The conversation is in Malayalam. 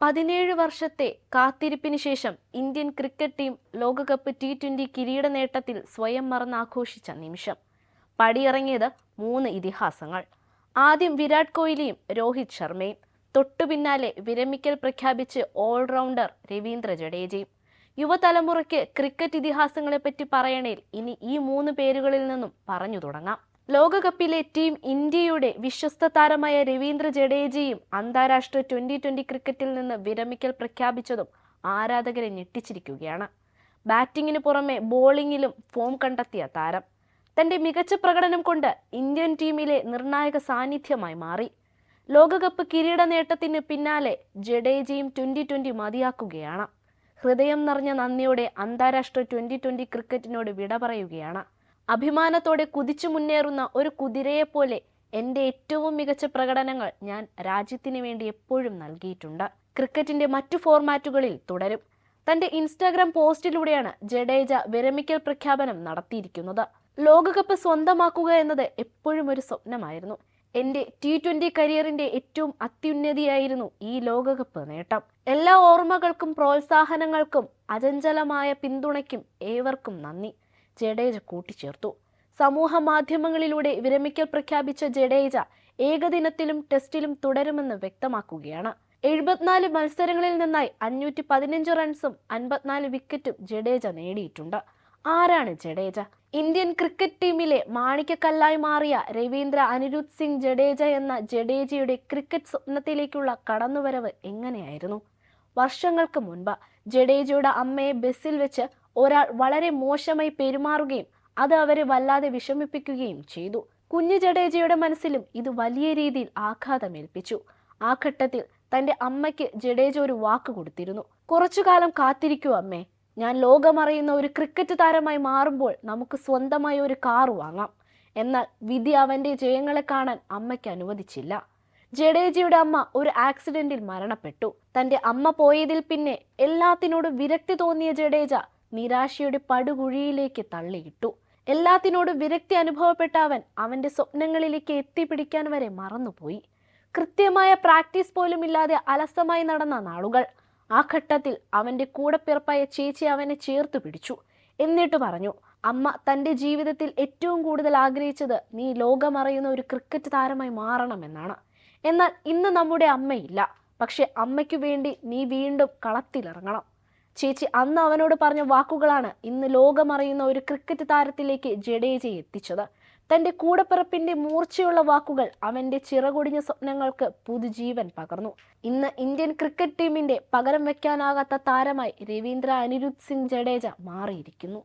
പതിനേഴ് വർഷത്തെ കാത്തിരിപ്പിന് ശേഷം ഇന്ത്യൻ ക്രിക്കറ്റ് ടീം ലോകകപ്പ് ടി ട്വന്റി കിരീട നേട്ടത്തിൽ സ്വയം മറന്നാഘോഷിച്ച നിമിഷം. പടിയിറങ്ങിയത് മൂന്ന് ഇതിഹാസങ്ങൾ. ആദ്യം വിരാട് കോഹ്ലിയും രോഹിത് ശർമ്മയും. തൊട്ടു പിന്നാലെ വിരമിക്കൽ പ്രഖ്യാപിച്ച് ഓൾറൗണ്ടർ രവീന്ദ്ര ജഡേജയും. യുവതലമുറയ്ക്ക് ക്രിക്കറ്റ് ഇതിഹാസങ്ങളെപ്പറ്റി പറയണേൽ ഇനി ഈ മൂന്ന് പേരുകളിൽ നിന്നും പറഞ്ഞു തുടങ്ങാം. ലോകകപ്പിലെ ടീം ഇന്ത്യയുടെ വിശ്വസ്ത താരമായ രവീന്ദ്ര ജഡേജയും അന്താരാഷ്ട്ര ട്വന്റി ട്വന്റി ക്രിക്കറ്റിൽ നിന്ന് വിരമിക്കൽ പ്രഖ്യാപിച്ചതും ആരാധകരെ ഞെട്ടിച്ചിരിക്കുകയാണ്. ബാറ്റിങ്ങിന് പുറമെ ബോളിംഗിലും ഫോം കണ്ടെത്തിയ താരം. തന്റെ മികച്ച പ്രകടനം കൊണ്ട് ഇന്ത്യൻ ടീമിലെ നിർണായക സാന്നിധ്യമായി മാറി. ലോകകപ്പ് കിരീട നേട്ടത്തിന് പിന്നാലെ ജഡേജയും ട്വന്റി ട്വന്റി മതിയാക്കുകയാണ്. ഹൃദയം നിറഞ്ഞ നന്ദിയോടെ അന്താരാഷ്ട്ര ട്വന്റി ട്വന്റി ക്രിക്കറ്റിനോട് വിട പറയുകയാണ്. അഭിമാനത്തോടെ കുതിച്ചു മുന്നേറുന്ന ഒരു കുതിരയെ പോലെ എന്റെ ഏറ്റവും മികച്ച പ്രകടനങ്ങൾ ഞാൻ രാജ്യത്തിന് വേണ്ടി എപ്പോഴും നൽകിയിട്ടുണ്ട്. ക്രിക്കറ്റിന്റെ മറ്റു ഫോർമാറ്റുകളിൽ തുടരും. തന്റെ ഇൻസ്റ്റാഗ്രാം പോസ്റ്റിലൂടെയാണ് ജഡേജ വിരമിക്കൽ പ്രഖ്യാപനം നടത്തിയിരിക്കുന്നത്. ലോകകപ്പ് സ്വന്തമാക്കുക എന്നത് എപ്പോഴും ഒരു സ്വപ്നമായിരുന്നു. എന്റെ ടി ട്വന്റി കരിയറിന്റെ ഏറ്റവും അത്യുന്നതിയായിരുന്നു ഈ ലോകകപ്പ് നേട്ടം. എല്ലാ ഓർമ്മകൾക്കും പ്രോത്സാഹനങ്ങൾക്കും അചഞ്ചലമായ പിന്തുണയ്ക്കും ഏവർക്കും നന്ദി. ജഡേജ കൂട്ടിച്ചേർത്തു. സമൂഹ മാധ്യമങ്ങളിലൂടെ വിരമിക്കൽ പ്രഖ്യാപിച്ച ജഡേജ ഏകദിനത്തിലും ടെസ്റ്റിലും തുടരുമെന്ന് വ്യക്തമാക്കുകയാണ്. എഴുപത്തിനാല് മത്സരങ്ങളിൽ നിന്നായി അഞ്ഞൂറ്റി പതിനഞ്ച് റൺസും അൻപത്തിനാല് വിക്കറ്റും ജഡേജ നേടിയിട്ടുണ്ട്. ആരാണ് ജഡേജ? ഇന്ത്യൻ ക്രിക്കറ്റ് ടീമിലെ മാണിക്കക്കല്ലായി മാറിയ രവീന്ദ്ര അനിരുദ്ധ് സിംഗ് ജഡേജ എന്ന ജഡേജയുടെ ക്രിക്കറ്റ് സ്വപ്നത്തിലേക്കുള്ള കടന്നുവരവ് എങ്ങനെയായിരുന്നു? വർഷങ്ങൾക്ക് മുൻപ് ജഡേജയുടെ അമ്മയെ ബസ്സിൽ വെച്ച് ഒരാൾ വളരെ മോശമായി പെരുമാറുകയും അത് അവരെ വല്ലാതെ വിഷമിപ്പിക്കുകയും ചെയ്തു. കുഞ്ഞു ജഡേജയുടെ മനസ്സിലും ഇത് വലിയ രീതിയിൽ ആഘാതമേൽപ്പിച്ചു ആ ഘട്ടത്തിൽ തന്റെ അമ്മയ്ക്ക് ജഡേജ ഒരു വാക്ക് കൊടുത്തിരുന്നു. കുറച്ചു കാലം കാത്തിരിക്കൂ അമ്മേ. ഞാൻ ലോകമറിയുന്ന ഒരു ക്രിക്കറ്റ് താരമായി മാറുമ്പോൾ നമുക്ക് സ്വന്തമായി ഒരു കാർ വാങ്ങാം. എന്നാൽ വിധി അവന്റെ ജയങ്ങളെ കാണാൻ അമ്മയ്ക്ക് അനുവദിച്ചില്ല. ജഡേജയുടെ അമ്മ ഒരു ആക്സിഡന്റിൽ മരണപ്പെട്ടു. തന്റെ അമ്മ പോയതിൽ പിന്നെ എല്ലാത്തിനോടും വിരക്തി തോന്നിയ ജഡേജ നിരാശയുടെ പടുകുഴിയിലേക്ക് തള്ളിയിട്ടു. എല്ലാത്തിനോടും വിരക്തി അനുഭവപ്പെട്ട അവൻ അവന്റെ സ്വപ്നങ്ങളിലേക്ക് എത്തിപ്പിടിക്കാൻ വരെ മറന്നുപോയി. കൃത്യമായ പ്രാക്ടീസ് പോലും ഇല്ലാതെ അലസമായി നടന്ന നാളുകൾ. ആ ഘട്ടത്തിൽ അവന്റെ കൂടപ്പിറപ്പായ ചേച്ചി അവനെ ചേർത്ത് പിടിച്ചു. എന്നിട്ട് പറഞ്ഞു അമ്മ തന്റെ ജീവിതത്തിൽ ഏറ്റവും കൂടുതൽ ആഗ്രഹിച്ചത് നീ ലോകമറിയുന്ന ഒരു ക്രിക്കറ്റ് താരമായി മാറണമെന്നാണ്. എന്നാൽ ഇന്ന് നമ്മുടെ അമ്മയില്ല. പക്ഷെ അമ്മയ്ക്ക് വേണ്ടി നീ വീണ്ടും കളത്തിലിറങ്ങണം. ചേച്ചി അന്ന് അവനോട് പറഞ്ഞ വാക്കുകളാണ് ഇന്ന് ലോകമറിയുന്ന ഒരു ക്രിക്കറ്റ് താരത്തിലേക്ക് ജഡേജയെ എത്തിച്ചത്. തന്റെ കൂടപ്പിറപ്പിന്റെ മൂർച്ചയുള്ള വാക്കുകൾ അവന്റെ ചിറകൊടിഞ്ഞ സ്വപ്നങ്ങൾക്ക് പുതുജീവൻ പകർന്നു. ഇന്ന് ഇന്ത്യൻ ക്രിക്കറ്റ് ടീമിന്റെ പകരം വെക്കാനാകാത്ത താരമായി രവീന്ദ്ര അനിരുദ്ധ് സിംഗ് ജഡേജ മാറിയിരിക്കുന്നു.